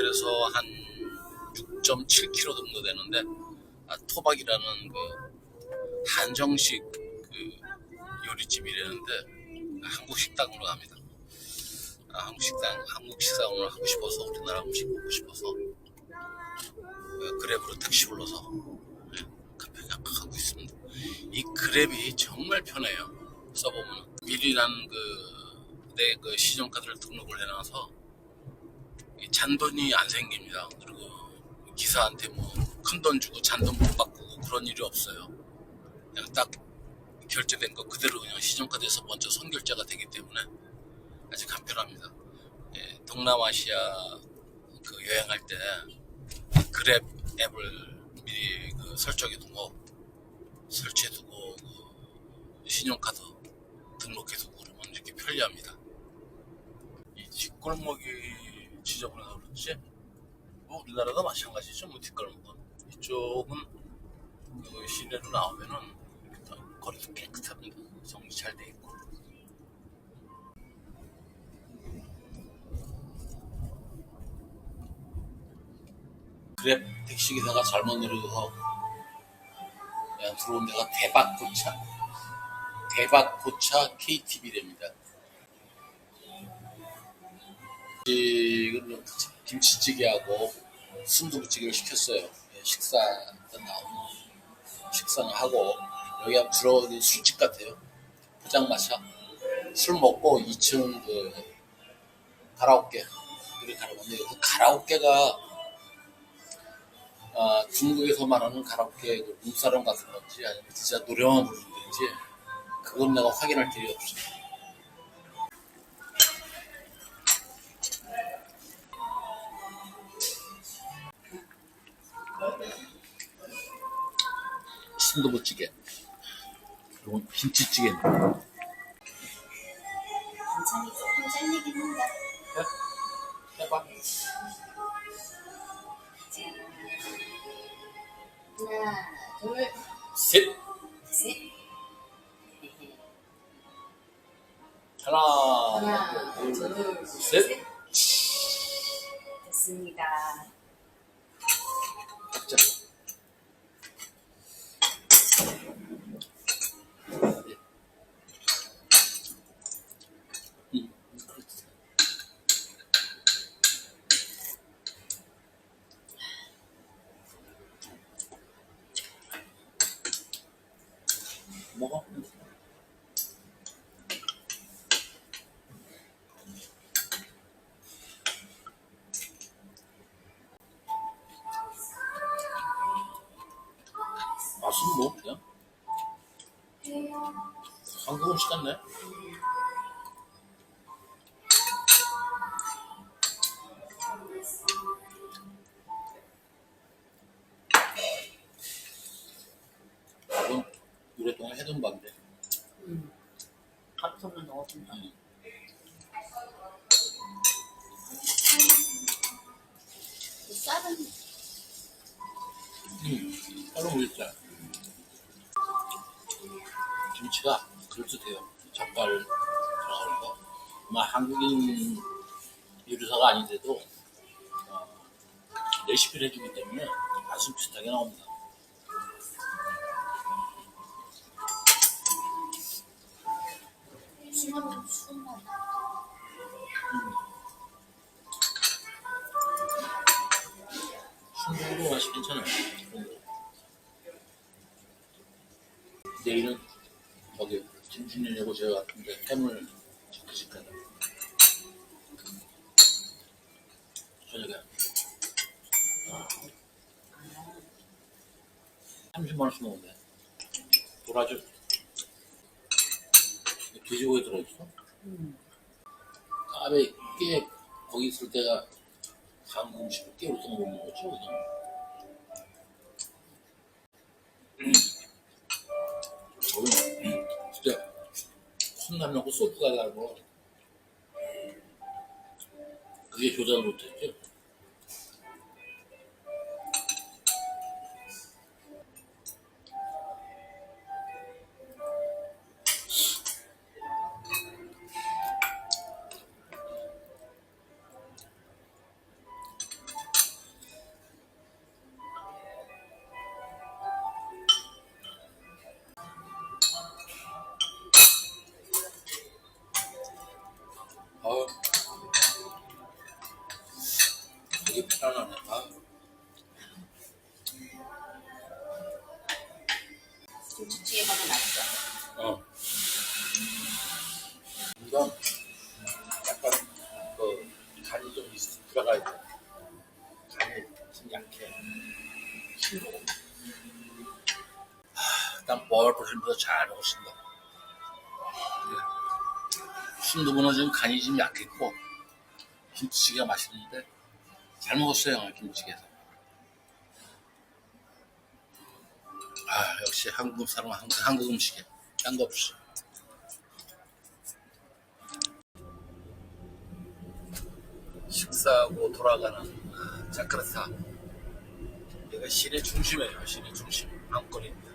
호텔에서 한 6.7km 정도 되는데 아, 토박이라는 그 한정식 그 요리집이라는데 한국 식당으로 갑니다. 아, 한국 식당 한국 식당을 하고 싶어서 우리나라 음식 먹고 싶어서 그 그랩으로 택시 불러서 예, 카페 가고 있습니다. 이 그랩이 정말 편해요. 써보면 미리란 그내그 신용카드를 등록을 해놔서 이 잔돈이 안 생깁니다. 그리고 기사한테 뭐 큰 돈 주고 잔돈 못 바꾸고 그런 일이 없어요. 그냥 딱 결제된 거 그대로 그냥 신용카드에서 먼저 선결제가 되기 때문에 아주 간편합니다. 예, 동남아시아 그 여행할 때 그랩 앱을 미리 그 설정해두고 설치해두고 그 신용카드 등록해두고 그러면 이렇게 편리합니다. 이 뒷골목이 지저분해서 그렇지. 뭐 우리나라도 마찬가지죠. 뭐 뒷골목은 이쪽은 그 시내로 나오면은 거리도 깨끗합니다 정리 잘 돼 있고. 그랩 택시 기사가 잘못 내려서 들어온 데가 대박 고차. 대박 고차 KTV랍니다 음식을 김치찌개하고 순두부찌개를 시켰어요. 예, 식사 일단 나오면 식사는 하고 여기 한번 들어오는 술집 같아요. 포장마차 술 먹고 2층 그 가라오케 를 가라오는데 그 가라오케가 아, 중국에서만 하는 가라오케 그 룸사롱 같은 건지 아니면 진짜 노래만 부르는 건지 그건 내가 확인할 길이 없어요. 순두부찌개 그리고 김치찌개 반찬이 조금 잘리긴 한다. 해봐 하나, 둘, 셋 셋. 하나 하나, 둘, 셋. 셋. 됐습니다. 자. 한국 음식 같네. 밥은 오랫동안 해둔 밥인데 음. 밥통을 넣어준다. 음. 그 쌀은 음, 따로 올렸잖아. 김치가 그럴듯해요. 젓갈 들어가는 거. 아마 한국인 요리사가 아닌데도 어, 레시피를 해주기 때문에 아주 비슷하게 나옵니다. 순두부 맛이 괜찮아요. 내일은 거기 김준현이고 제가 같은데 햄을 시킬 거다. 저녁에 아, 30만 원씩 먹는데 도라지 돼지고기 들어있어? 음. 까베 깨 거기 있을 때가 한국 음식을 깨우서 먹는 거죠 그냥 저는 진짜 컵라면하고 소주 달라고 그게 조절 못했죠 김치찌개보다 낫죠. 어. 이건 약간 그 간이 좀 있- 들어가야 돼. 간이 좀 약해. 싱거워. 하, 일단 버릇버릇부터 잘 먹었습니다. 예. 순두부는 지금 간이 좀 약했고 김치찌개가 맛있는데 잘 먹었어요 오늘 김치찌개에서. 역시 한국 사람은 항상 한국 음식이야. 딴거 없이. 식사하고 돌아가는 아, 자카르타. 여기가 시내 중심이에요. 시내 중심. 안거리입니다.